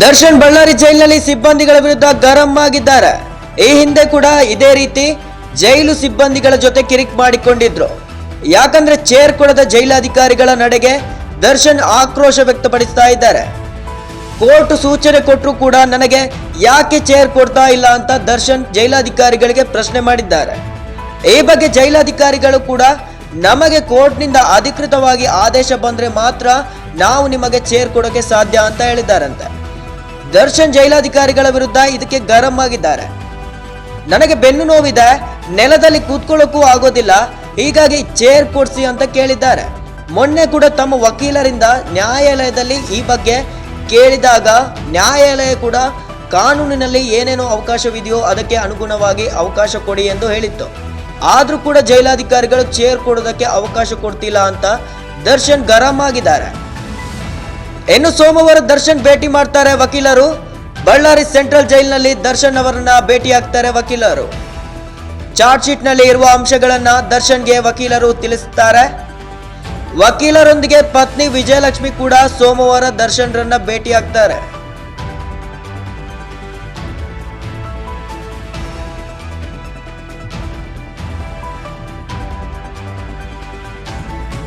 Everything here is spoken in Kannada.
ದರ್ಶನ್ ಬಳ್ಳಾರಿ ಜೈಲಿನಲ್ಲಿ ಸಿಬ್ಬಂದಿಗಳ ವಿರುದ್ಧ ಗರಂ ಆಗಿದ್ದಾರೆ. ಈ ಹಿಂದೆ ಕೂಡ ಇದೇ ರೀತಿ ಜೈಲು ಸಿಬ್ಬಂದಿಗಳ ಜೊತೆ ಕಿರಿಕ್ ಮಾಡಿಕೊಂಡಿದ್ರು. ಯಾಕಂದ್ರೆ ಚೇರ್ ಕೊಡದ ಜೈಲಾಧಿಕಾರಿಗಳ ನಡೆಗೆ ದರ್ಶನ್ ಆಕ್ರೋಶ ವ್ಯಕ್ತಪಡಿಸ್ತಾ ಇದ್ದಾರೆ. ಕೋರ್ಟ್ ಸೂಚನೆ ಕೊಟ್ಟರು ಕೂಡ ನನಗೆ ಯಾಕೆ ಚೇರ್ ಕೊಡ್ತಾ ಇಲ್ಲ ಅಂತ ದರ್ಶನ್ ಜೈಲಾಧಿಕಾರಿಗಳಿಗೆ ಪ್ರಶ್ನೆ ಮಾಡಿದ್ದಾರೆ. ಈ ಬಗ್ಗೆ ಜೈಲಾಧಿಕಾರಿಗಳು ಕೂಡ ನಮಗೆ ಕೋರ್ಟ್ನಿಂದ ಅಧಿಕೃತವಾಗಿ ಆದೇಶ ಬಂದ್ರೆ ಮಾತ್ರ ನಾವು ನಿಮಗೆ ಚೇರ್ ಕೊಡೋಕೆ ಸಾಧ್ಯ ಅಂತ ಹೇಳಿದ್ದಾರಂತೆ. ದರ್ಶನ್ ಜೈಲಾಧಿಕಾರಿಗಳ ವಿರುದ್ಧ ಇದಕ್ಕೆ ಗರಂ ಆಗಿದ್ದಾರೆ. ನನಗೆ ಬೆನ್ನು ನೋವಿದೆ, ನೆಲದಲ್ಲಿ ಕೂತ್ಕೊಳ್ಳೋಕ್ಕೂ ಆಗೋದಿಲ್ಲ, ಹೀಗಾಗಿ ಚೇರ್ ಕೊಡಿಸಿ ಅಂತ ಕೇಳಿದ್ದಾರೆ. ಮೊನ್ನೆ ಕೂಡ ತಮ್ಮ ವಕೀಲರಿಂದ ನ್ಯಾಯಾಲಯದಲ್ಲಿ ಈ ಬಗ್ಗೆ ಕೇಳಿದಾಗ ನ್ಯಾಯಾಲಯ ಕೂಡ ಕಾನೂನಿನಲ್ಲಿ ಏನೇನೋ ಅವಕಾಶವಿದೆಯೋ ಅದಕ್ಕೆ ಅನುಗುಣವಾಗಿ ಅವಕಾಶ ಕೊಡಿ ಎಂದು ಹೇಳಿತ್ತು. ಆದರೂ ಕೂಡ ಜೈಲಾಧಿಕಾರಿಗಳು ಚೇರ್ ಕೊಡೋದಕ್ಕೆ ಅವಕಾಶ ಕೊಡ್ತಿಲ್ಲ ಅಂತ ದರ್ಶನ್ ಗರಂ ಆಗಿದ್ದಾರೆ. ಇನ್ನು ಸೋಮವಾರ ದರ್ಶನ್ ಭೇಟಿ ಮಾಡ್ತಾರೆ ವಕೀಲರು. ಬಳ್ಳಾರಿ ಸೆಂಟ್ರಲ್ ಜೈಲಿನಲ್ಲಿ ದರ್ಶನ್ ಅವರನ್ನ ಭೇಟಿಯಾಗ್ತಾರೆ ವಕೀಲರು. ಚಾರ್ಜ್ ಶೀಟ್ನಲ್ಲಿ ಇರುವ ಅಂಶಗಳನ್ನ ದರ್ಶನ್ಗೆ ವಕೀಲರು ತಿಳಿಸುತ್ತಾರೆ ವಕೀಲರೊಂದಿಗೆ ಪತ್ನಿ ವಿಜಯಲಕ್ಷ್ಮಿ ಕೂಡ ಸೋಮವಾರ ದರ್ಶನ್ರನ್ನ ಭೇಟಿಯಾಗ್ತಾರೆ.